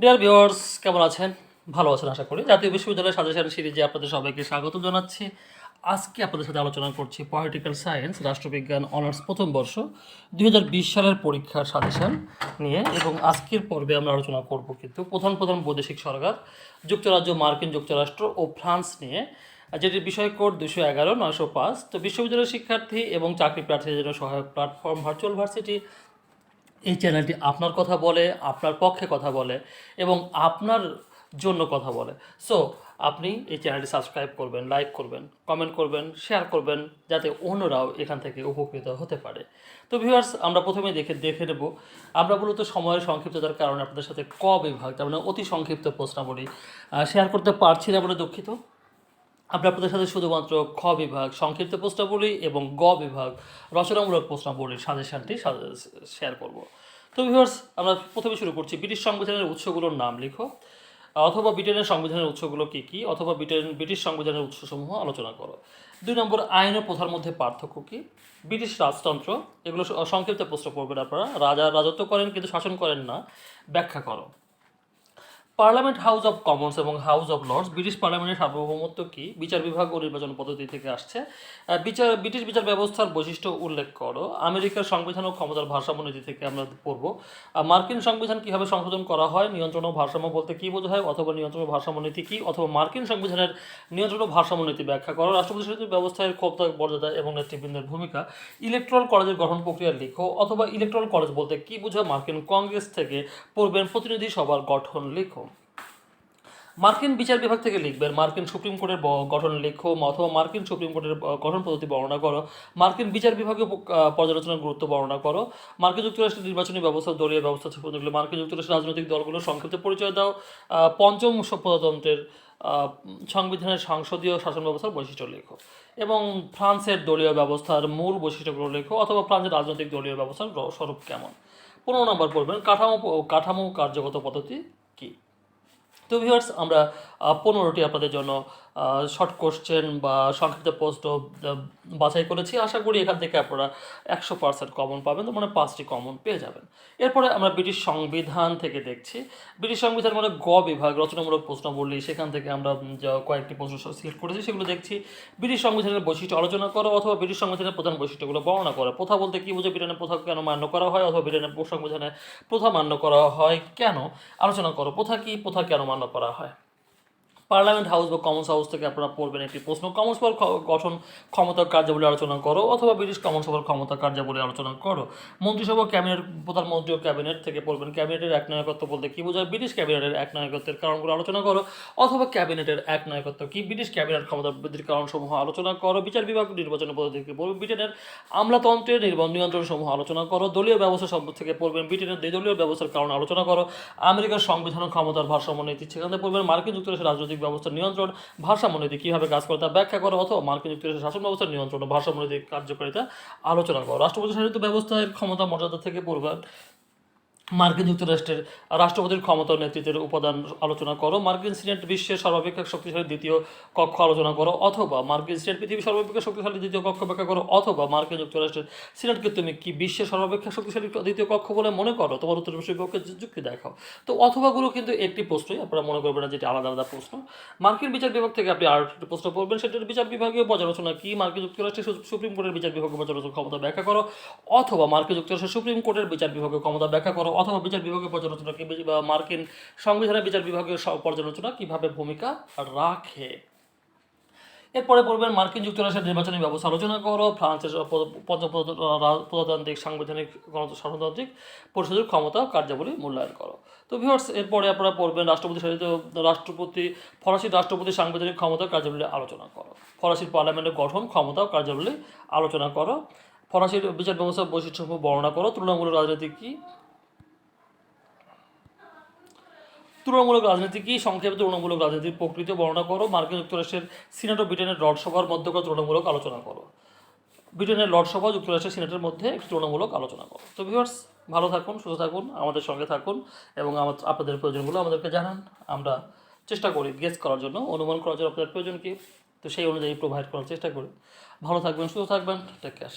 Dear viewers কেমন আছেন? ভালো আছেন, আশা করি। জাতীয় বিশ্ববিদ্যালয়ের সাজেশন সিরিজে আপনাদের সবাইকে স্বাগত জানাচ্ছি। আজকে আপনাদের সাথে আলোচনা করছি পলিটিক্যাল সায়েন্স রাষ্ট্রবিজ্ঞান অনার্স প্রথম বর্ষ, দুই হাজার বিশ সালের পরীক্ষার সাজেশন নিয়ে এবং আজকের পর্বে আমরা আলোচনা করব কিন্তু প্রধান প্রধান বৈদেশিক সরকার, যুক্তরাজ্য, মার্কিন যুক্তরাষ্ট্র ও ফ্রান্স নিয়ে। যেটির বিষয় কোড দুশো এগারো, নয়শো পাঁচ। তো বিশ্ববিদ্যালয়ের শিক্ষার্থী এবং চাকরি প্রার্থীদের জন্য সহায়ক প্ল্যাটফর্ম ভার্চুয়াল ভার্সিটি এই চ্যানেলটি আপনার কথা বলে, আপনার পক্ষে কথা বলে এবং আপনার জন্য কথা বলে। সো আপনি এই চ্যানেলটি সাবস্ক্রাইব করবেন লাইক করবেন কমেন্ট করবেন শেয়ার করবেন যাতে অন্যরাও এখান থেকে উপকৃত হতে পারে। তো ভিউয়ার্স আমরা প্রথমে দেখে দেখে নেব। আমরা মূলত সময়ের সংক্ষিপ্ততার কারণে আপনাদের সাথে ক বিভাগ, তার মানে অতি সংক্ষিপ্ত প্রশ্নাবলী শেয়ার করতে পারছি না বলে দুঃখিত। আমরা আপনাদের সাথে শুধুমাত্র খ বিভাগ, সংক্ষিপ্ত প্রশ্নাবলী এবং গ বিভাগ, রচনামূলক প্রশ্নাবলীর সাজেশনটি শেয়ার করব। তো ভিউয়ার্স আমরা প্রথমে শুরু করছি। ব্রিটিশ সংবিধানের উৎসগুলোর নাম লিখো। অথবা ব্রিটেনের সংবিধানের উৎসগুলো কী কী? অথবা ব্রিটেন, ব্রিটিশ সংবিধানের উৎসসমূহ আলোচনা করো। দুই নম্বর, আইন ও প্রথার মধ্যে পার্থক্য কী? ব্রিটিশ রাজতন্ত্র, এগুলো সংক্ষিপ্ত প্রশ্ন করবেন আপনারা। রাজা রাজত্ব করেন কিন্তু শাসন করেন না। ব্যাখ্যা করো। পার্লামেন্ট হাউস অফ কমন্স এবং হাউস অফ লর্ডস, ব্রিটিশ পার্লামেন্টের সার্বভৌমত্ব কি? বিচার বিভাগ ও নির্বাচন পদ্ধতি থেকে আসছে। বিচার, ব্রিটিশ বিচার ব্যবস্থার বৈশিষ্ট্য উল্লেখ করো। আমেরিকার সংবিধান ও ক্ষমতার ভারসাম্য নীতি থেকে আমরা পড়ব। মার্কিন সংবিধান কীভাবে সংশোধন করা হয়? নিয়ন্ত্রণ ও ভারসাম্য বলতে কি বোঝায়? অথবা নিয়ন্ত্রণ ভারসাম্য নীতি কী? অথবা মার্কিন সংবিধানের নিয়ন্ত্রণ ও ভারসাম্য নীতি ব্যাখ্যা করো। রাষ্ট্রপতি ব্যবস্থায় ক্ষমতা মর্যাদা এবং নেতৃবৃন্দের ভূমিকা। ইলেকট্রাল কলেজের গঠন প্রক্রিয়া লিখো। অথবা ইলেকট্রাল কলেজ বলতে কি বোঝায়? মার্কিন কংগ্রেস থেকে পড়বেন প্রতিনিধি সভার গঠন লিখো। মার্কিন বিচার বিভাগ থেকে লিখবেন, মার্কিন সুপ্রিম কোর্টের গঠন লেখো অথবা মার্কিন সুপ্রিম কোর্টের গঠন পদ্ধতি বর্ণনা করো, মার্কিন বিচার বিভাগীয় প- পর্যালোচনার গুরুত্ব বর্ণনা করো, মার্কিন যুক্তরাষ্ট্রের নির্বাচনী ব্যবস্থা, দলীয় ব্যবস্থা সম্পর্কে মার্কিন যুক্তরাষ্ট্রের রাজনৈতিক দলগুলোর সংক্ষিপ্ত পরিচয় দাও পঞ্চম প্রজাতন্ত্রের সংবিধানের সংসদীয় শাসন ব্যবস্থার বৈশিষ্ট্য লেখো এবং ফ্রান্সের দলীয় ব্যবস্থার মূল বৈশিষ্ট্যগুলো লেখো অথবা ফ্রান্সের রাজনৈতিক দলীয় ব্যবস্থার স্বরূপ কেমন? পনেরো নম্বর পড়বেন, কাঠামো কাঠামো কার্যগত পদ্ধতি তো ভিউয়ার্স আমরা পনেরোটি আপনাদের জন্য শর্ট কোশ্চেন বা সংক্ষিপ্ত পোস্ট বাছাই করেছি। আশা করি এখান থেকে আপনারা একশো পার্সেন্ট কমন পাবেন তো মানে পাঁচটি কমন পেয়ে যাবেন। এরপরে আমরা ব্রিটিশ সংবিধান থেকে দেখছি। ব্রিটিশ সংবিধান মানে গ বিভাগ, রচনামূলক প্রশ্ন বললি সেখান থেকে আমরা কয়েকটি প্রশ্ন সিলেক্ট করেছি, সেগুলো দেখছি। ব্রিটিশ সংবিধানের বৈশিষ্ট্য আলোচনা করো অথবা ব্রিটিশ সংবিধানের প্রধান বৈশিষ্ট্যগুলো বর্ণনা করো। প্রথা বলতে কী বুঝে? ব্রিটেনের প্রথা কেন মান্য করা হয় অথবা ব্রিটেনের সংবিধানে প্রথা মান্য করা হয় কেন? আলোচনা করো, প্রথা কি, প্রথা কেন মান্য করা হয়? পার্লামেন্ট হাউস বা কমন্স হাউস থেকে আপনারা পড়বেন একটি প্রশ্ন। কমন্স সভার গঠন ক্ষমতার কার্যাবলী আলোচনা করো অথবা ব্রিটিশ কমন সভার ক্ষমতা কার্যাবলী আলোচনা করো। মন্ত্রিসভা ক্যাবিনেট, প্রধানমন্ত্রী ও ক্যাবিনেট থেকে পড়বেন। ক্যাবিনেটের এক নায়কত্ব বলতে কি বোঝায়? ব্রিটিশ ক্যাবিনেটের এক নায়কত্বের কারণগুলো আলোচনা করো অথবা ক্যাবিনেটের এক নায়কত্ব কি? ব্রিটিশ ক্যাবিনেট ক্ষমতা বৃদ্ধির কারণসমূহ আলোচনা করো। বিচার বিভাগ নির্বাচন পদ্ধতি থেকে পড়বেন ব্রিটেনের আমলাতন্ত্রের নির্বাচন নিয়ন্ত্রণ সমূহ আলোচনা করো। দলীয় ব্যবস্থা সম্পদ থেকে পড়বেন। ব্রিটেনের দ্বিদলীয় ব্যবস্থার কারণ আলোচনা করো। আমেরিকার সংবিধান ক্ষমতার ভারসাম্য নীতি সেখানে পড়বেন। মার্কিন যুক্তরাষ্ট্রের রাজনৈতিক ব্যবস্থার নিয়ন্ত্রণ, ভারসাম্য নীতি কীভাবে কাজ করে তা ব্যাখ্যা করা অথবা মার্কিন যুক্তরাষ্ট্রের শাসন ব্যবস্থা নিয়ন্ত্রণ ও ভারসাম্য নীতির কার্যকারিতা আলোচনা করা। রাষ্ট্রপতি শাসিত ব্যবস্থায় ক্ষমতা, মর্যাদা থেকে পড়বেন মার্কিন যুক্তরাষ্ট্রের রাষ্ট্রপতির ক্ষমতা নেতৃত্বের উপাদান আলোচনা করো। মার্কিন সিনেট বিশ্বের সর্বাপেক্ষা শক্তিশালী দ্বিতীয় কক্ষ আলোচনা করো। অথবা মার্কিন সিনেট পৃথিবীর সর্বাপেক্ষা শক্তিশালী দ্বিতীয় কক্ষ ব্যাখ্যা করো। অথবা মার্কিন যুক্তরাষ্ট্রের সিনেটকে তুমি কি বিশ্বের সর্বাপেক্ষা শক্তিশালী দ্বিতীয় কক্ষ বলে মনে করো? তোমার উত্তর বিপক্ষে যুক্তি দেখাও। তো অথবাগুলো কিন্তু একটি প্রশ্নই, আপনারা মনে করবেন না যেটি আলাদা আলাদা প্রশ্ন। মার্কিন বিচার বিভাগ থেকে আপনি আর একটি প্রশ্ন পড়বেন। সেটার বিচার বিভাগীয় পর্যালোচনা কি? মার্কিন যুক্তরাষ্ট্রের সুপ্রিম কোর্টের বিচার বিভাগীয় পর্যালোচনা ক্ষমতা ব্যাখ্যা করো। অথবা মার্কিন যুক্তরাষ্ট্রের সুপ্রিম কোর্টের বিচার বিভাগীয় ক্ষমতা ব্যাখ্যা করো। অথবা বিচার বিভাগীয় পর্যালোচনা মার্কিন সংবিধানের বিচার বিভাগীয় স- পর্যালোচনা কীভাবে ভূমিকা রাখে? এরপরে পড়বেন মার্কিন যুক্তরাষ্ট্রের নির্বাচনী ব্যবস্থা আলোচনা করো। ফ্রান্সের প্রজাতান্ত্রিক সাংবিধানিক গণত- সাধারণতান্ত্রিক পরিষদের ক্ষমতা কার্যাবলী মূল্যায়ন করো। তো ভিউয়ার্স এরপরে আপনারা পড়বেন, রাষ্ট্রপতি শাসিত রাষ্ট্রপতি, ফরাসি রাষ্ট্রপতি সাংবিধানিক ক্ষমতা কার্যাবলী আলোচনা করো। ফরাসির পার্লামেন্টের গঠন, ক্ষমতা কার্যাবলী আলোচনা করো। ফরাসির বিচার ব্যবস্থার বৈশিষ্ট্যসমূহ বর্ণনা করো। তুলনামূলক রাজনীতি কী? তুলনামূলক রাজনীতি কি? সংক্ষেপে তুলনামূলক রাজনীতির প্রকৃতি বর্ণনা করো। মার্কিন যুক্তরাষ্ট্রের সিনেট ও ব্রিটেনের লর্ড সভার মধ্যকার তুলনামূলক আলোচনা করো। ব্রিটেনের লর্ড সভা, যুক্তরাষ্ট্রের সিনেটের মধ্যে একটি তুলনামূলক আলোচনা করো। তো ভিউয়ার্স, ভালো থাকুন, সুস্থ থাকুন, আমাদের সঙ্গে থাকুন এবং আমার, আপনাদের প্রয়োজনগুলো আমাদেরকে জানান। আমরা চেষ্টা করি গেস করার জন্য, অনুমান করার জন্য আপনাদের প্রয়োজন কি? তো সেই অনুযায়ী প্রোভাইড করার চেষ্টা করি। ভালো থাকবেন, সুস্থ থাকবেন টেক কেয়ার